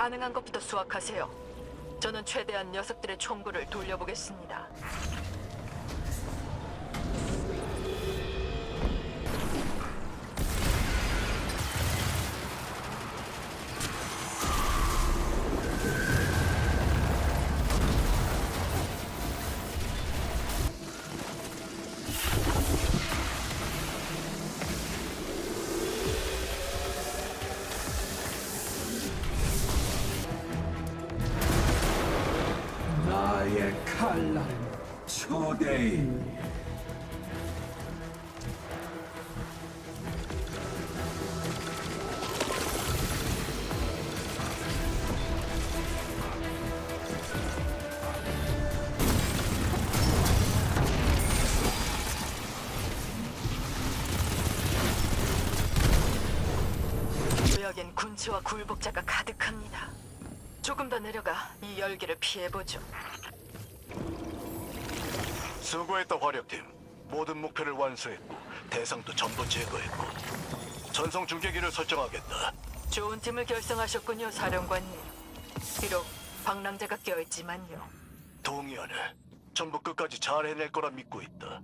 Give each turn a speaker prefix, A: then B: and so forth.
A: 가능한 것부터 수확하세요. 저는 최대한 녀석들의 총구를 돌려보겠습니다.
B: 칼날은 초대인
A: 구역엔 군치와 굴복자가 가득합니다. 조금 더 내려가 이 열기를 피해보죠.
C: 수고했다 화력팀. 모든 목표를 완수했고 대상도 전부 제거했고 전송 중계기를 설정하겠다.
A: 좋은 팀을 결성하셨군요, 사령관님. 비록 방랑자가 껴있지만요.
C: 동의하네. 전부 끝까지 잘 해낼 거라 믿고 있다.